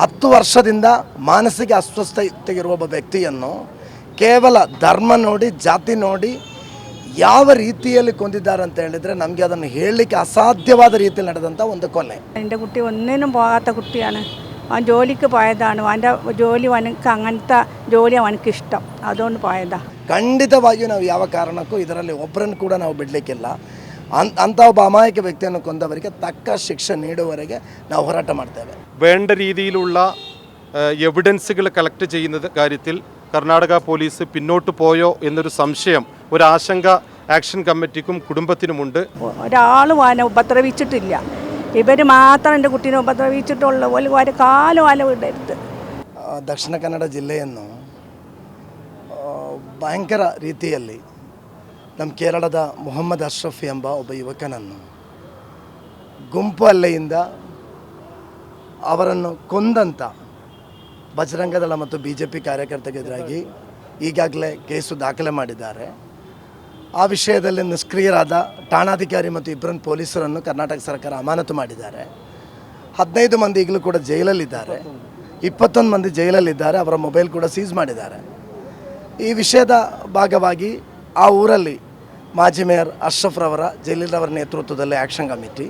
ಹತ್ತು ವರ್ಷದಿಂದ ಮಾನಸಿಕ ಅಸ್ವಸ್ಥತೆಗಿರುವ ಒಬ್ಬ ವ್ಯಕ್ತಿಯನ್ನು ಕೇವಲ ಧರ್ಮ ನೋಡಿ ಜಾತಿ ನೋಡಿ ಯಾವ ರೀತಿಯಲ್ಲಿ ಕೊಂದಿದ್ದಾರೆ ಅಂತ ಹೇಳಿದರೆ ನಮಗೆ ಅದನ್ನು ಹೇಳಲಿಕ್ಕೆ ಅಸಾಧ್ಯವಾದ ರೀತಿಯಲ್ಲಿ ನಡೆದಂಥ ಒಂದು ಕೊಲೆ എൻ്റെ ಕುಟ್ಟಿ ಒಂದೇನು ಹೋಗಾತ ಕುಟ್ಟಿಯಾನ ಆ ಜೋಲಿಕ್ಕೆ ಪಾಯದಾನು അവൻ്റെ ಜೋಲಿ ಅವನಕ್ಕೆ ಅಂಗಂತ ಜೋಲಿ അവനക്ക് ಇಷ್ಟ ಅದೊಂದು ಪಾಯದ ಖಂಡಿತವಾಗಿಯೂ ನಾವು ಯಾವ ಕಾರಣಕ್ಕೂ ಇದರಲ್ಲಿ ಒಬ್ಬರನ್ನು ಕೂಡ ನಾವು ಬಿಡಲಿಕ್ಕಿಲ್ಲ. ಅಂಥ ಒಬ್ಬ ಅಮಾಯಕ ವ್ಯಕ್ತಿಯನ್ನು ಕೊಂದವರಿಗೆ ತಕ್ಕ ಶಿಕ್ಷೆ ನೀಡುವವರೆಗೆ ನಾವು ಹೋರಾಟ ಮಾಡ್ತೇವೆ. വേണ്ട രീതിയിലുള്ള എവിഡൻസുകൾ കളക്ട് ചെയ്യുന്നത് കാര്യത്തിൽ കർണാടക പോലീസ് പിന്നോട്ട് പോയോ എന്നൊരു സംശയം ഒരു ആശങ്ക ആക്ഷൻ കമ്മിറ്റിക്കും കുടുംബത്തിനുമുണ്ട് ഒരാളും അവനെ ഉപദ്രവിച്ചിട്ടില്ല ഇവർ മാത്രം എൻ്റെ കുട്ടീനെ ഉപദ്രവിച്ചിട്ടുള്ളൂ ഒരു ഒരു കാലം അവനെ വിടരുത് ಆ, ದಕ್ಷಿಣ ಕನ್ನಡ ಜಿಲ್ಲೆಯನ್ನು ಆ, ಭಯಂಕರ ರೀತಿಯಲ್ಲಿ ನಮ್ಮ ಕೇರಳದ ಮೊಹಮ್ಮದ್ ಅಶ್ರಫ್ ಎಂಬ ಒಬ್ಬ ಯುವಕನನ್ನು ಗುಂಪು ಹಲ್ಲೆಯಿಂದ ಅವರನ್ನು ಕೊಂದಂಥ ಬಜರಂಗದಳ ಮತ್ತು ಬಿ ಜೆ ಪಿ ಕಾರ್ಯಕರ್ತರಿಗೆದುರಾಗಿ ಈಗಾಗಲೇ ಕೇಸು ದಾಖಲೆ ಮಾಡಿದ್ದಾರೆ. ಆ ವಿಷಯದಲ್ಲಿ ನಿಷ್ಕ್ರಿಯರಾದ ಠಾಣಾಧಿಕಾರಿ ಮತ್ತು ಇಬ್ಬರನ್ನು ಪೊಲೀಸರನ್ನು ಕರ್ನಾಟಕ ಸರ್ಕಾರ ಅಮಾನತು ಮಾಡಿದ್ದಾರೆ. ಹದಿನೈದು ಮಂದಿ ಈಗಲೂ ಕೂಡ ಜೈಲಲ್ಲಿದ್ದಾರೆ. ಇಪ್ಪತ್ತೊಂದು ಮಂದಿ ಜೈಲಲ್ಲಿದ್ದಾರೆ. ಅವರ ಮೊಬೈಲ್ ಕೂಡ ಸೀಸ್ ಮಾಡಿದ್ದಾರೆ. ಈ ವಿಷಯದ ಭಾಗವಾಗಿ ಆ ಊರಲ್ಲಿ ಮಾಜಿ ಮೇಯರ್ ಅಶ್ರಫ್ರವರ ಜಲೀಲ್ರವರ ನೇತೃತ್ವದಲ್ಲಿ ಆ್ಯಕ್ಷನ್ ಕಮಿಟಿ.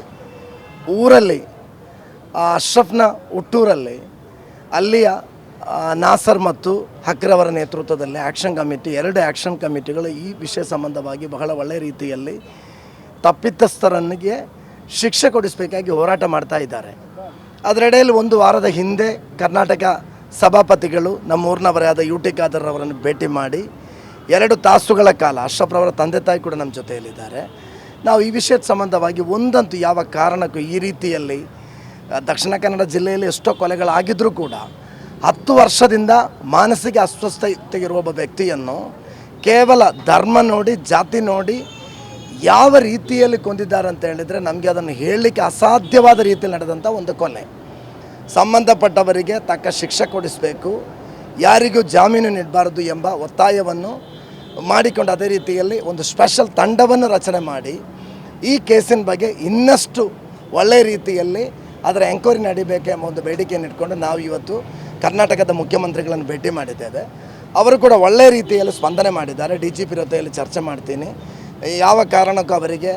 ಊರಲ್ಲಿ ಅಶ್ರಫ್ನ ಹುಟ್ಟೂರಲ್ಲಿ ಅಲ್ಲಿಯ ನಾಸರ್ ಮತ್ತು ಹಕ್ರವರ ನೇತೃತ್ವದಲ್ಲಿ ಆ್ಯಕ್ಷನ್ ಕಮಿಟಿ, ಎರಡು ಆ್ಯಕ್ಷನ್ ಕಮಿಟಿಗಳು ಈ ವಿಷಯ ಸಂಬಂಧವಾಗಿ ಬಹಳ ಒಳ್ಳೆಯ ರೀತಿಯಲ್ಲಿ ತಪ್ಪಿತಸ್ಥರನಿಗೆ ಶಿಕ್ಷೆ ಕೊಡಿಸಬೇಕಾಗಿ ಹೋರಾಟ ಮಾಡ್ತಾ ಇದ್ದಾರೆ. ಅದರೆಡೆಯಲ್ಲಿ ಒಂದು ವಾರದ ಹಿಂದೆ ಕರ್ನಾಟಕ ಸಭಾಪತಿಗಳು ನಮ್ಮೂರಿನವರೇ ಆದ ಯು ಟಿ ಖಾದರ್ ಅವರನ್ನು ಭೇಟಿ ಮಾಡಿ ಎರಡು ತಾಸುಗಳ ಕಾಲ ಅಶ್ರಫ್ರವರ ತಂದೆ ತಾಯಿ ಕೂಡ ನಮ್ಮ ಜೊತೆಯಲ್ಲಿದ್ದಾರೆ. ನಾವು ಈ ವಿಷಯದ ಸಂಬಂಧವಾಗಿ ಒಂದಂತೂ ಯಾವ ಕಾರಣಕ್ಕೂ ಈ ರೀತಿಯಲ್ಲಿ ದಕ್ಷಿಣ ಕನ್ನಡ ಜಿಲ್ಲೆಯಲ್ಲಿ ಎಷ್ಟೋ ಕೊಲೆಗಳಾಗಿದ್ದರೂ ಕೂಡ ಹತ್ತು ವರ್ಷದಿಂದ ಮಾನಸಿಕ ಅಸ್ವಸ್ಥತೆಗಿರುವ ಒಬ್ಬ ವ್ಯಕ್ತಿಯನ್ನು ಕೇವಲ ಧರ್ಮ ನೋಡಿ, ಜಾತಿ ನೋಡಿ ಯಾವ ರೀತಿಯಲ್ಲಿ ಕೊಂದಿದ್ದಾರೆ ಅಂತ ಹೇಳಿದರೆ ನಮಗೆ ಅದನ್ನು ಹೇಳಲಿಕ್ಕೆ ಅಸಾಧ್ಯವಾದ ರೀತಿಯಲ್ಲಿ ನಡೆದಂಥ ಒಂದು ಕೊಲೆ. ಸಂಬಂಧಪಟ್ಟವರಿಗೆ ತಕ್ಕ ಶಿಕ್ಷೆ ಕೊಡಿಸಬೇಕು, ಯಾರಿಗೂ ಜಾಮೀನು ನೀಡಬಾರದು ಎಂಬ ಒತ್ತಾಯವನ್ನು ಮಾಡಿಕೊಂಡು ಅದೇ ರೀತಿಯಲ್ಲಿ ಒಂದು ಸ್ಪೆಷಲ್ ತಂಡವನ್ನು ರಚನೆ ಮಾಡಿ ಈ ಕೇಸಿನ ಬಗ್ಗೆ ಇನ್ನಷ್ಟು ಒಳ್ಳೆಯ ರೀತಿಯಲ್ಲಿ ಅದರ ಎಂಕ್ವೈರಿ ನಡಿಬೇಕೆ ಎಂಬ ಒಂದು ಬೇಡಿಕೆಯನ್ನು ಇಟ್ಕೊಂಡು ನಾವು ಇವತ್ತು ಕರ್ನಾಟಕದ ಮುಖ್ಯಮಂತ್ರಿಗಳನ್ನು ಭೇಟಿ ಮಾಡಿದ್ದೇವೆ. ಅವರು ಕೂಡ ಒಳ್ಳೆಯ ರೀತಿಯಲ್ಲಿ ಸ್ಪಂದನೆ ಮಾಡಿದ್ದಾರೆ. ಡಿ ಜಿ ಪಿ ಚರ್ಚೆ ಮಾಡ್ತೀನಿ. ಯಾವ ಕಾರಣಕ್ಕೂ ಅವರಿಗೆ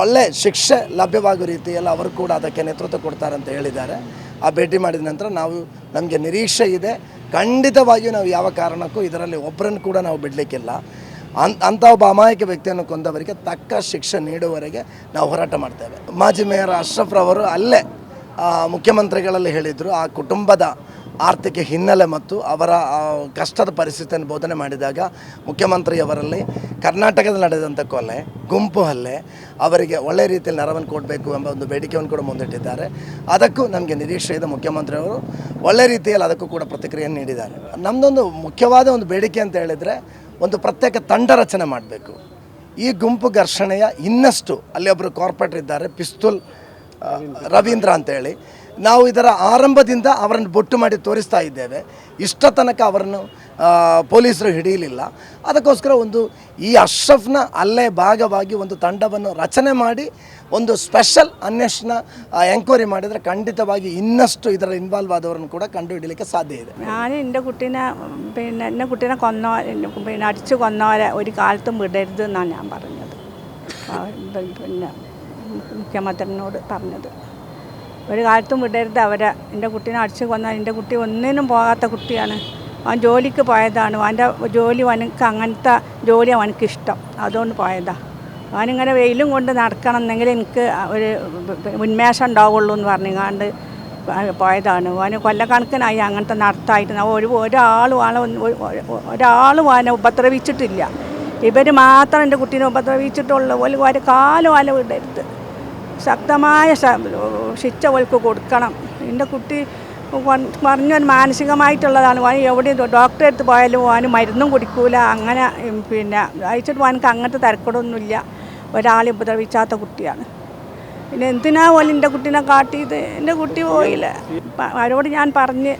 ಒಳ್ಳೆ ಶಿಕ್ಷೆ ಲಭ್ಯವಾಗುವ ರೀತಿಯಲ್ಲಿ ಅವರು ಕೂಡ ಅದಕ್ಕೆ ನೇತೃತ್ವ ಕೊಡ್ತಾರೆ ಅಂತ ಹೇಳಿದ್ದಾರೆ. ಆ ಭೇಟಿ ಮಾಡಿದ ನಂತರ ನಾವು, ನಮಗೆ ನಿರೀಕ್ಷೆ ಇದೆ. ಖಂಡಿತವಾಗಿಯೂ ನಾವು ಯಾವ ಕಾರಣಕ್ಕೂ ಇದರಲ್ಲಿ ಒಬ್ಬರನ್ನು ಕೂಡ ನಾವು ಬಿಡಲಿಕ್ಕಿಲ್ಲ. ಅನ್ ಅಂಥ ಒಬ್ಬ ಅಮಾಯಕ ವ್ಯಕ್ತಿಯನ್ನು ಕೊಂದವರಿಗೆ ತಕ್ಕ ಶಿಕ್ಷೆ ನೀಡುವವರೆಗೆ ನಾವು ಹೋರಾಟ ಮಾಡ್ತೇವೆ. ಮಾಜಿ ಮೇಯರ್ ಅಶ್ರಫ್ರವರು ಅಲ್ಲೇ ಮುಖ್ಯಮಂತ್ರಿಗಳಲ್ಲಿ ಹೇಳಿದರು, ಆ ಕುಟುಂಬದ ಆರ್ಥಿಕ ಹಿನ್ನೆಲೆ ಮತ್ತು ಅವರ ಕಷ್ಟದ ಪರಿಸ್ಥಿತಿಯನ್ನು ಬೋಧನೆ ಮಾಡಿದಾಗ ಮುಖ್ಯಮಂತ್ರಿಯವರಲ್ಲಿ ಕರ್ನಾಟಕದಲ್ಲಿ ನಡೆದಂಥ ಕೊಲೆ, ಗುಂಪು ಹಲ್ಲೆ, ಅವರಿಗೆ ಒಳ್ಳೆಯ ರೀತಿಯಲ್ಲಿ ನೆರವನ್ನು ಕೊಡಬೇಕು ಎಂಬ ಒಂದು ಬೇಡಿಕೆಯನ್ನು ಕೂಡ ಮುಂದಿಟ್ಟಿದ್ದಾರೆ. ಅದಕ್ಕೂ ನಮಗೆ ನಿರೀಕ್ಷೆ ಇದೆ ಮುಖ್ಯಮಂತ್ರಿಯವರು ಒಳ್ಳೆಯ ರೀತಿಯಲ್ಲಿ ಅದಕ್ಕೂ ಕೂಡ ಪ್ರತಿಕ್ರಿಯೆಯನ್ನು ನೀಡಿದ್ದಾರೆ. ನಮ್ಮದೊಂದು ಮುಖ್ಯವಾದ ಒಂದು ಬೇಡಿಕೆ ಅಂತ ಹೇಳಿದರೆ ಒಂದು ಪ್ರತ್ಯೇಕ ತಂಡ ರಚನೆ ಮಾಡಬೇಕು. ಈ ಗುಂಪು ಘರ್ಷಣೆಯ ಇನ್ನಷ್ಟು ಅಲ್ಲಿ ಒಬ್ಬರು ಕಾರ್ಪೊರೇಟರ್ ಇದ್ದಾರೆ, ಪಿಸ್ತೂಲ್ ರವೀಂದ್ರ ಅಂತೇಳಿ ನಾವು ಇದರ ಆರಂಭದಿಂದ ಅವರನ್ನು ಬೊಟ್ಟು ಮಾಡಿ ತೋರಿಸ್ತಾ ಇದ್ದೇವೆ ಇಷ್ಟ ತನಕ ಅವರನ್ನು ಆ, ಪೊಲೀಸರು ಹಿಡಿಯಲಿಲ್ಲ ಅದಕ್ಕೋಸ್ಕರ ಒಂದು ಈ ಅಶ್ರಫ್ನ ಅಲ್ಲೇ ಭಾಗವಾಗಿ ಒಂದು ತಂಡವನ್ನು ರಚನೆ ಮಾಡಿ ಒಂದು ಸ್ಪೆಷಲ್ ಅನ್ವೇಷಣ ಎಂಕ್ವೈರಿ ಮಾಡಿದರೆ ಖಂಡಿತವಾಗಿ ಇನ್ನಷ್ಟು ಇದರ ಇನ್ವಾಲ್ವ್ ಆದವರನ್ನು ಕೂಡ ಕಂಡು ಹಿಡಿಯಲಿಕ್ಕೆ ಸಾಧ್ಯ ಇದೆ ഞാൻ എൻ്റെ കുട്ടീനെ പിന്നെ എൻ്റെ കുട്ടീനെ കൊന്നോ പിന്നെ അടിച്ചു കൊന്നോരെ ഒരു കാലത്തും വിടരുത് എന്നാണ് ഞാൻ പറഞ്ഞത് ആ, പി- പിന്നെ മുഖ്യമന്ത്രിനോട് പറഞ്ഞത്. ഒരു കാലത്തും വിടരുത് അവരെ. എന്റെ കുട്ടീനെ അടിച്ചു കൊന്നാൽ എന്റെ കുട്ടി ഒന്നിനും പോകാത്ത കുട്ടിയാണ്. അവൻ ജോലിക്ക് പോയതാണ്. അവന്റെ ജോലി അവനക്ക് അങ്ങനത്തെ ജോലി അവനക്ക് ഇഷ്ടം അതുകൊണ്ട് പോയതാണ് അവനിങ്ങനെ വെയിലും കൊണ്ട് നടക്കണം എന്നെങ്കിൽ എനിക്ക് ഒരു ഉന്മേഷം ഉണ്ടാവുള്ളൂ എന്ന് പറഞ്ഞുകൊണ്ട് പോയതാണ്. അവന് കൊല്ലക്കണക്കിനായി അങ്ങനത്തെ നടത്തായിട്ട് ഒരു ഒരാളും ആളെ ഒരാളും അവനെ ഉപദ്രവിച്ചിട്ടില്ല. ഇവർ മാത്രം എന്റെ കുട്ടീനെ ഉപദ്രവിച്ചിട്ടുള്ളൂ. ഒരു കാലം ആല വിടരുത്. ശക്തമായ ശിക്ഷ ഓൾക്ക് കൊടുക്കണം. എന്റെ കുട്ടി പറഞ്ഞൊരു മാനസികമായിട്ടുള്ളതാണ്. അവൻ എവിടെ ഡോക്ടറെ അടുത്ത് പോയാലും അവന് മരുന്നും കുടിക്കൂല. അങ്ങനെ പിന്നെ അയച്ചിട്ട് അവനക്ക് അങ്ങനത്തെ തിരക്കടൊന്നുമില്ല. ഒരാളെ ഉപദ്രവിച്ചാത്ത കുട്ടിയാണ്. പിന്നെ എന്തിനാ പോലെ എന്റെ കുട്ടീനെ കാട്ടിയത്? എന്റെ കുട്ടി പോയില്ല. അവരോട് ഞാൻ പറഞ്ഞ്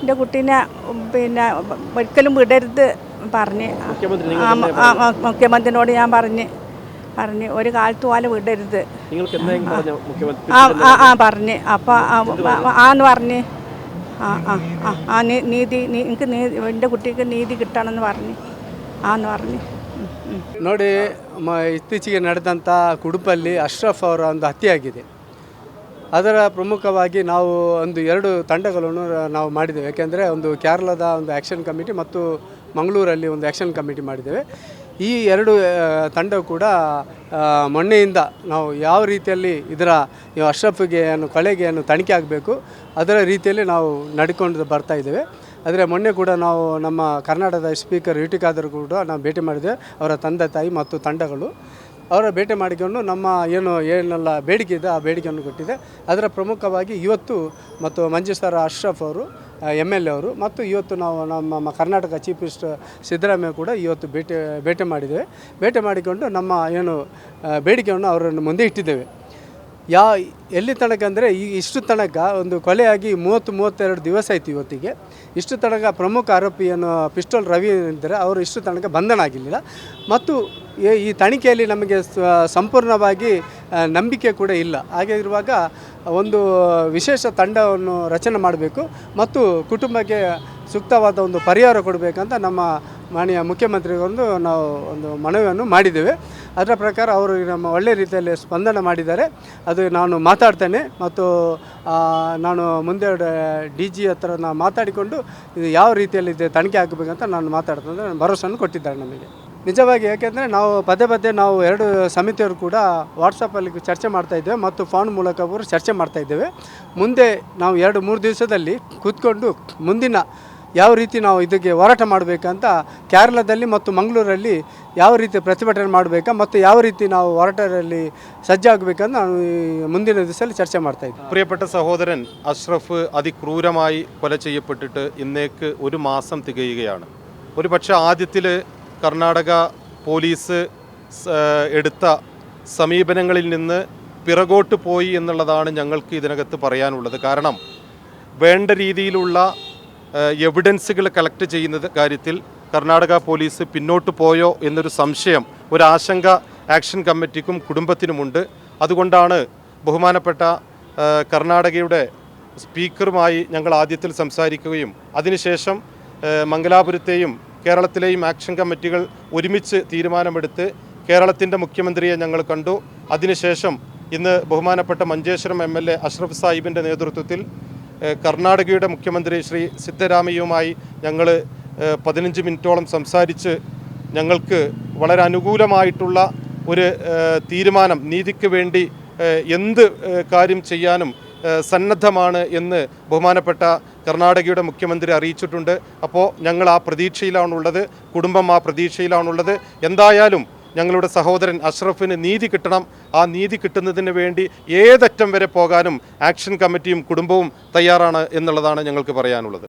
എന്റെ കുട്ടീനെ പിന്നെ ഒരിക്കലും വിടരുത് പറഞ്ഞ്. മുഖ്യമന്ത്രിനോട് ഞാൻ പറഞ്ഞ്. പറഞ്ഞ് ഒരു കാലത്ത് പോലെ വിടരുത് നിങ്ങൾക്ക് എന്തെങ്കിലും പറഞ്ഞ മുഖ്യമന്ത്രി ആ ആ ആ പറഞ്ഞ് അപ്പോൾ ആന്ന് പറഞ്ഞ് ആ ആ ആ ആ നീ- നീതി നീ എനിക്ക് നീതി എൻ്റെ കുട്ടിക്ക് നീതി കിട്ടണമെന്ന് പറഞ്ഞു ആന്ന് പറഞ്ഞു ഉം, ഉം. ನೋಡಿ ಮ ಇತ್ತೀಚೆಗೆ ನಡೆದಂಥ ಕುಡುಪಲ್ಲಿ ಅಶ್ರಫ್ ಅವರ ಒಂದು ಹತ್ಯೆ ಆಗಿದೆ ಅದರ ಪ್ರಮುಖವಾಗಿ ನಾವು ಒಂದು ಎರಡು ತಂಡಗಳನ್ನು ನಾವು ಮಾಡಿದ್ದೇವೆ ಯಾಕೆಂದರೆ ಒಂದು ಕೇರಳದ ಒಂದು ಆ್ಯಕ್ಷನ್ ಕಮಿಟಿ ಮತ್ತು ಮಂಗಳೂರಲ್ಲಿ ಒಂದು ಆ್ಯಕ್ಷನ್ ಕಮಿಟಿ ಮಾಡಿದ್ದೇವೆ ಈ ಎರಡು ತಂಡ ಕೂಡ ಮೊನ್ನೆಯಿಂದ ನಾವು ಯಾವ ರೀತಿಯಲ್ಲಿ ಇದರ ಅಶ್ರಫ್ಗೆ ಏನು ಕಳೆಗೆ ಏನು ತನಿಖೆ ಆಗಬೇಕು, ಅದರ ರೀತಿಯಲ್ಲಿ ನಾವು ನಡ್ಕೊಂಡು ಬರ್ತಾ ಇದ್ದೇವೆ. ಆದರೆ ಮೊನ್ನೆ ಕೂಡ ನಾವು ನಮ್ಮ ಕರ್ನಾಟಕದ ಸ್ಪೀಕರ್ ಯುಟಿಕಾದರು ಕೂಡ ನಾವು ಭೇಟಿ ಮಾಡಿದೆ ಅವರ ತಂದೆ, ತಾಯಿ ಮತ್ತು ತಂಡಗಳು. ಅವರ ಭೇಟಿ ಮಾಡಿಕೊಂಡು ನಮ್ಮ ಏನು, ಏನೆಲ್ಲ ಬೇಡಿಕೆ ಇದೆ, ಆ ಬೇಡಿಕೆಯನ್ನು ಕೊಟ್ಟಿದೆ. ಅದರ ಪ್ರಮುಖವಾಗಿ ಇವತ್ತು ಮತ್ತು ಮಂಜು ಅಶ್ರಫ್ ಅವರು ಎಂ ಎಲ್ ಎ ಅವರು. ಮತ್ತು ಇವತ್ತು ನಾವು ನಮ್ಮ ಕರ್ನಾಟಕ ಚೀಫ್ ಮಿನಿಸ್ಟರ್ ಸಿದ್ದರಾಮಯ್ಯ ಕೂಡ ಇವತ್ತು ಭೇಟಿ ಭೇಟಿ ಮಾಡಿದ್ದೇವೆ. ಭೇಟಿ ಮಾಡಿಕೊಂಡು ನಮ್ಮ ಏನು ಬೇಡಿಕೆಯನ್ನು ಅವರನ್ನು ಮುಂದೆ ಇಟ್ಟಿದ್ದೇವೆ. ಯಾ, ಎಲ್ಲಿ ತನಕ ಅಂದರೆ ಈ ಇಷ್ಟು ತನಕ ಒಂದು ಕೊಲೆಯಾಗಿ ಮೂವತ್ತು ಮೂವತ್ತೆರಡು ದಿವಸ ಆಯಿತು ಇವತ್ತಿಗೆ. ಇಷ್ಟು ತನಕ ಪ್ರಮುಖ ಆರೋಪಿಯನ್ನು ಪಿಸ್ಟೋಲ್ ರವಿ ಎಂದರೆ ಅವರು ಇಷ್ಟು ತನಕ ಬಂಧನ ಆಗಿರಲಿಲ್ಲ. ಮತ್ತು ಈ- ತನಿಖೆಯಲ್ಲಿ ನಮಗೆ ಸಂಪೂರ್ಣವಾಗಿ ನಂಬಿಕೆ ಕೂಡ ಇಲ್ಲ. ಹಾಗೆ ಇರುವಾಗ ಒಂದು ವಿಶೇಷ ತಂಡವನ್ನು ರಚನೆ ಮಾಡಬೇಕು ಮತ್ತು ಕುಟುಂಬಕ್ಕೆ ಸೂಕ್ತವಾದ ಒಂದು ಪರಿಹಾರ ಕೊಡಬೇಕಂತ ನಮ್ಮ ಮಾನ್ಯ ಮುಖ್ಯಮಂತ್ರಿಗೊಂದು ನಾವು ಒಂದು ಮನವಿಯನ್ನು ಮಾಡಿದ್ದೇವೆ. ಅದರ ಪ್ರಕಾರ ಅವರು ನಮ್ಮ ಒಳ್ಳೆ ರೀತಿಯಲ್ಲಿ ಸ್ಪಂದನೆ ಮಾಡಿದ್ದಾರೆ. ಅದು ನಾನು ಮಾತಾಡ್ತೇನೆ ಮತ್ತು ನಾನು ಮುಂದೆ ಡಿ ಜಿ ಹತ್ರ ನಾನು ಮಾತಾಡಿಕೊಂಡು ಇದು ಯಾವ ರೀತಿಯಲ್ಲಿ ಇದೆ ತನಿಖೆ ಆಗಬೇಕಂತ ನಾನು ಮಾತಾಡ್ತೇನೆ ಭರವಸೆಯನ್ನು ಕೊಟ್ಟಿದ್ದಾರೆ ನಮಗೆ. ನಿಜವಾಗಿ ಯಾಕೆಂದರೆ ನಾವು ಪದೇ ಪದೇ ನಾವು ಎರಡು ಸಮಿತಿಯವರು ಕೂಡ ವಾಟ್ಸಪ್ಪಲ್ಲಿ ಚರ್ಚೆ ಮಾಡ್ತಾ ಇದ್ದೇವೆ ಮತ್ತು ಫೋನ್ ಮೂಲಕ ಅವರು ಚರ್ಚೆ ಮಾಡ್ತಾ ಇದ್ದೇವೆ. ಮುಂದೆ ನಾವು ಎರಡು, ಮೂರು ದಿವಸದಲ್ಲಿ ಕೂತ್ಕೊಂಡು ಮುಂದಿನ ಯಾವ ರೀತಿ ನಾವು ಇದಕ್ಕೆ ಹೋರಾಟ ಮಾಡಬೇಕಂತ ಕೇರಳದಲ್ಲಿ ಮತ್ತು ಮಂಗಳೂರಲ್ಲಿ ಯಾವ ರೀತಿ ಪ್ರತಿಭಟನೆ ಮಾಡಬೇಕಾ ಮತ್ತು ಯಾವ ರೀತಿ ನಾವು ಹೋರಾಟದಲ್ಲಿ ಸಜ್ಜಾಗಬೇಕಂತ ನಾನು ಈ ಮುಂದಿನ ದಿವಸದಲ್ಲಿ ಚರ್ಚೆ ಮಾಡ್ತಾ ಇದ್ದೆ പ്രിയപ്പെട്ട സഹോദരൻ അഷ്റഫ് അതിക്രൂരമായി കൊല ചെയ്യപ്പെട്ടിട്ട് ഇന്നേക്ക് ഒരു മാസം തികയുകയാണ് ഒരു പക്ഷേ ആദ്യത്തിൽ കർണാടക പോലീസ് സ്- ഏഹ് എടുത്ത സമീപനങ്ങളിൽ നിന്ന് പിറകോട്ട് പോയി എന്നുള്ളതാണ് ഞങ്ങൾക്ക് ഇതിനകത്ത് പറയാനുള്ളത് കാരണം വേണ്ട രീതിയിലുള്ള എവിഡൻസുകൾ കളക്ട് ചെയ്യുന്നത് കാര്യത്തിൽ കർണാടക പോലീസ് പിന്നോട്ട് പോയോ എന്നൊരു സംശയം ഒരു ആശങ്ക ആക്ഷൻ കമ്മിറ്റിക്കും കുടുംബത്തിനുമുണ്ട്. അതുകൊണ്ടാണ് ബഹുമാനപ്പെട്ട കർണാടകയുടെ സ്പീക്കറുമായി ഞങ്ങൾ ആദ്യത്തിൽ സംസാരിക്കുകയും അതിനുശേഷം മംഗലാപുരത്തെയും കേരളത്തിലെയും ആക്ഷൻ കമ്മിറ്റികൾ ഒരുമിച്ച് തീരുമാനമെടുത്ത് കേരളത്തിന്റെ മുഖ്യമന്ത്രിയെ ഞങ്ങൾ കണ്ടു. അതിനുശേഷം ഇന്ന് ബഹുമാനപ്പെട്ട Manjeshwaram M L A Ashraf സാഹിബിന്റെ നേതൃത്വത്തിൽ കർണാടകയുടെ മുഖ്യമന്ത്രി ശ്രീ സിദ്ധരാമയ്യയുമായി ഞങ്ങൾ പതിനഞ്ച് മിനിറ്റോളം സംസാരിച്ച് ഞങ്ങൾക്ക് വളരെ അനുകൂലമായിട്ടുള്ള ഒരു തീരുമാനം നീതിക്ക് വേണ്ടി എന്ത് കാര്യം ചെയ്യാനും സന്നദ്ധമാണ് എന്ന് ബഹുമാനപ്പെട്ട കർണാടകയുടെ മുഖ്യമന്ത്രി അറിയിച്ചിട്ടുണ്ട്. അപ്പോൾ ഞങ്ങൾ ആ പ്രതീക്ഷയിലാണുള്ളത് കുടുംബം ആ പ്രതീക്ഷയിലാണുള്ളത്. എന്തായാലും ഞങ്ങളുടെ സഹോദരൻ അഷ്റഫിന് നീതി കിട്ടണം. ആ നീതി കിട്ടുന്നതിന് വേണ്ടി ഏതറ്റം വരെ പോകാനും ആക്ഷൻ കമ്മിറ്റിയും കുടുംബവും തയ്യാറാണ് എന്നുള്ളതാണ് ഞങ്ങൾക്ക് പറയാനുള്ളത്.